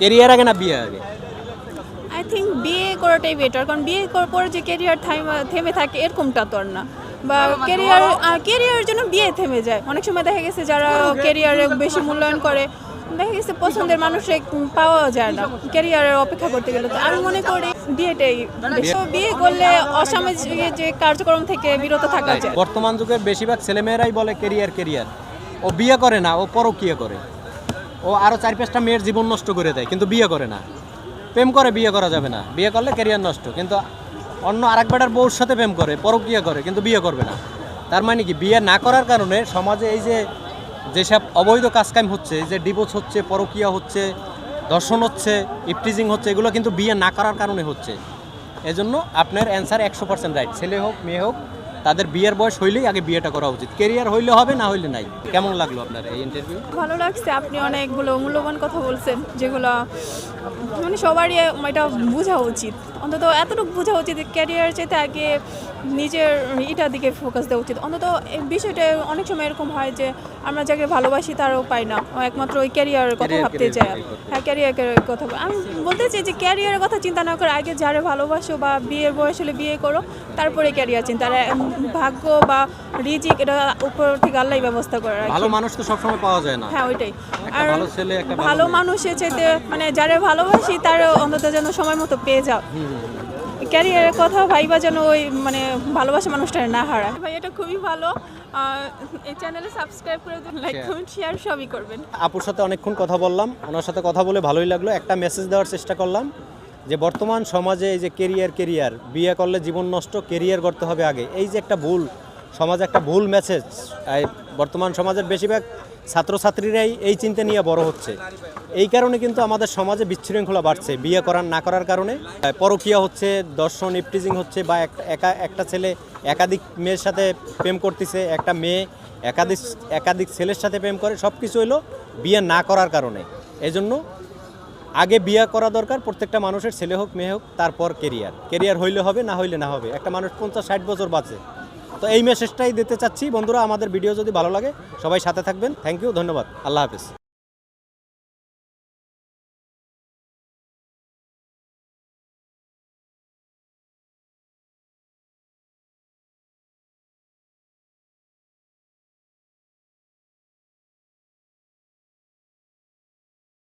Career আগে না বিয়ে আগে? আই থিঙ্ক বিয়ে করাটাই বেটার কারণ বিয়ে করার পরে যে কেরিয়ার থেমে থাকে এরকমটা তো আর না। বা কেরিয়ার কেরিয়ারের জন্য বিয়ে থেমে যায়। অনেক সময় দেখা গেছে যারা কেরিয়ারে বেশি মূল্যায়ন করে দেখা গেছে পছন্দের মানুষে পাওয়া যায় না। ক্যারিয়ারের অপেক্ষা করতে গেলে তো আমি মনে করি বিয়েটাই। বিয়ে করলে অসামাজিক যে কার্যক্রম থেকে বিরত থাকা যায়। বর্তমান যুগের বেশিরভাগ ছেলেমেয়েরাই বলে কেরিয়ার কেরিয়ার ও বিয়ে করে না ও পরকিয়ে করে। ও আরও চার পাঁচটা মেয়ের জীবন নষ্ট করে দেয়, কিন্তু বিয়ে করে না। প্রেম করে, বিয়ে করা যাবে না। বিয়ে করলে কেরিয়ার নষ্ট, কিন্তু অন্য আরেক বেটার বউর সাথে প্রেম করে, পরকিয়া করে, কিন্তু বিয়ে করবে না। তার মানে কি, বিয়ে না করার কারণে সমাজে এই যে যেসব অবৈধ কাজকাম হচ্ছে যে ডিভোর্স হচ্ছে, পরকিয়া হচ্ছে দর্শন হচ্ছে ইফটিজিং হচ্ছে, এগুলো কিন্তু বিয়ে না করার কারণে হচ্ছে। এজন্য আপনার অ্যান্সার একশো পার্সেন্ট রাইট ছেলে হোক, মেয়ে হোক তাদের বিয়ের বয়স হইলেই আগে বিয়েটা করা উচিত। কেরিয়ার হইলে হবে না হইলে নাই। কেমন লাগল আপনার এই ইন্টারভিউ ভালো লাগছে আপনি অনেকগুলো মূল্যবান কথা বলছেন যেগুলো মানে সবারই এটা বোঝা উচিত। অন্তত এতটুকু বোঝা উচিত ক্যারিয়ার চাইতে আগে নিজের এটার দিকে ফোকাস দেওয়া উচিত। অন্তত এই বিষয়টা অনেক সময় এরকম হয় যে আমরা যাকে ভালোবাসি তারও পাই না। একমাত্র ওই ক্যারিয়ারের কথা ভাবতে করতে। হ্যাঁ ক্যারিয়ারের কথা আমি বলতে চাই যে ক্যারিয়ারের কথা চিন্তা না করে আগে যারা ভালোবাসো বা বিয়ের বয়স হলে বিয়ে করো তারপরে ক্যারিয়ার চিন্তা। ভাগ্য বা রিজিক এটা উপর থেকে আল্লাহ ব্যবস্থা করে রাখে। ভালো মানুষ তো সবসময় পাওয়া যায় না। হ্যাঁ ওইটাই। আর ভালো ছেলে, একটা ভালো মানুষের চাইতে মানে যারা ভালোবাসি তার অন্তত যেন সময় মতো পেয়ে যাও। ক্যারিয়ারের কথা ভাইবা যেন ওই মানে ভালোবাসা মানুষটা না হারা ভাই এটা খুবই ভালো। এই চ্যানেলে সাবস্ক্রাইব করে দিন লাইক কমেন্ট শেয়ার সবই করবেন। আপুর সাথে অনেকক্ষণ কথা বললাম। ওনার সাথে কথা বলে ভালোই লাগল। একটা মেসেজ দেওয়ার চেষ্টা করলাম। যে বর্তমান সমাজে এই যে কেরিয়ার কেরিয়ার বিয়ে করলে জীবন নষ্ট কেরিয়ার করতে হবে আগে। এই যে একটা ভুল, সমাজে একটা ভুল মেসেজ বর্তমান সমাজের বেশিরভাগ ছাত্রছাত্রীরাই এই চিন্তা নিয়ে বড় হচ্ছে। এই কারণে কিন্তু আমাদের সমাজে বিশৃঙ্খলা বাড়ছে, বিয়ে করার, না করার কারণে। পরকীয়া হচ্ছে, দর্শন ইপটিজিং হচ্ছে, বা একা একটা ছেলে একাধিক মেয়ের সাথে প্রেম করতেছে, একটা মেয়ে একাধিক একাধিক ছেলের সাথে প্রেম করে সব কিছু হলো বিয়ে না করার কারণে। এজন্য আগে বিয়া করা দরকার, প্রত্যেকটা মানুষের ছেলে হোক, মেয়ে হোক, তারপর কেরিয়ার কেরিয়ার হইলে হবে, না হইলে না হবে। একটা মানুষ পঞ্চাশ, ষাট বছর বাঁচে। তো এই মেসেজটাই দিতে চাচ্ছি। বন্ধুরা, আমাদের ভিডিও যদি ভালো লাগে, সবাই সাথে থাকবেন। থ্যাংক ইউ ধন্যবাদ। আল্লাহ হাফিজ।